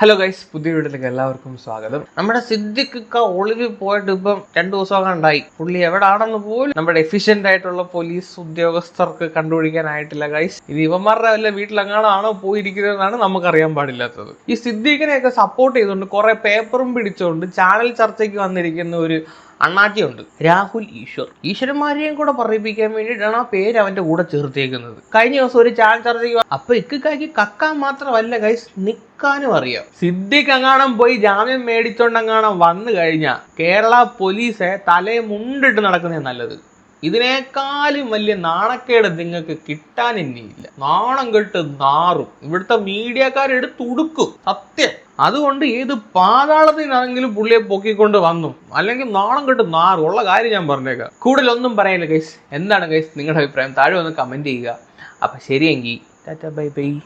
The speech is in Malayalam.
ഹലോ ഗൈസ് പുതിയ വീട്ടിലേക്ക് എല്ലാവർക്കും സ്വാഗതം. നമ്മുടെ സിദ്ദിഖ് ഒളിവിൽ പോയിട്ട് ഇപ്പം രണ്ടു ദിവസമൊക്കെ ഉണ്ടായി പുള്ളി എവിടാണെന്ന് പോലും നമ്മുടെ എഫിഷ്യന്റ് ആയിട്ടുള്ള പോലീസ് ഉദ്യോഗസ്ഥർക്ക് കണ്ടുപിടിക്കാനായിട്ടില്ല ഗൈസ് ഇത് ഇവന്മാരുടെ വല്ല വീട്ടിലെങ്ങാണോ പോയിരിക്കുന്നതെന്നാണ് നമുക്കറിയാൻ പാടില്ലാത്തത്. ഈ സിദ്ദീഖിനെയൊക്കെ സപ്പോർട്ട് ചെയ്തുകൊണ്ട് കുറെ പേപ്പറും പിടിച്ചുകൊണ്ട് ചാനൽ ചർച്ചയ്ക്ക് വന്നിരിക്കുന്ന ഒരു അണ്ണാച്ചിയുണ്ട് രാഹുൽ ഈശ്വർ. ഈശ്വരന്മാരെയും കൂടെ പറയിപ്പിക്കാൻ വേണ്ടിയിട്ടാണ് ആ പേര് അവന്റെ കൂടെ ചേർത്തേക്കുന്നത്. കഴിഞ്ഞ ദിവസം ഒരു ചാൻസ് ചർച്ചയ്ക്ക് അപ്പൊ ഇക്കായ്ക്ക് കക്കാൻ മാത്രമല്ല ഗൈസ് നിക്കാനും അറിയാം. സിദ്ദിഖ് അങ്ങാണം പോയി ജാമ്യം മേടിച്ചോണ്ടങ്ങാണം വന്നു കഴിഞ്ഞാൽ കേരള പോലീസെ തലയെ മുണ്ടിട്ട് നടക്കുന്നേ നല്ലത്. ഇതിനേക്കാളും വലിയ നാണക്കേട് നിങ്ങൾക്ക് കിട്ടാൻ ഇനിയില്ല നാണം കെട്ട് നാറും. ഇവിടുത്തെ മീഡിയക്കാരെടുത്തുടുക്കും സത്യം. അതുകൊണ്ട് ഏത് പാതാളത്തിനാണെങ്കിലും പുള്ളിയെ പൊക്കിക്കൊണ്ട് വന്നു. അല്ലെങ്കിൽ നാണം കെട്ട് നാറ്. ഉള്ള കാര്യം ഞാൻ പറഞ്ഞേക്കാം. കൂടുതലൊന്നും പറയില്ല ഗൈസ് എന്താണ് ഗൈസ് നിങ്ങളുടെ അഭിപ്രായം? താഴെ ഒന്ന് കമന്റ് ചെയ്യുക. അപ്പൊ ശരിയെങ്കിൽ ടാറ്റ ബൈ ബൈ.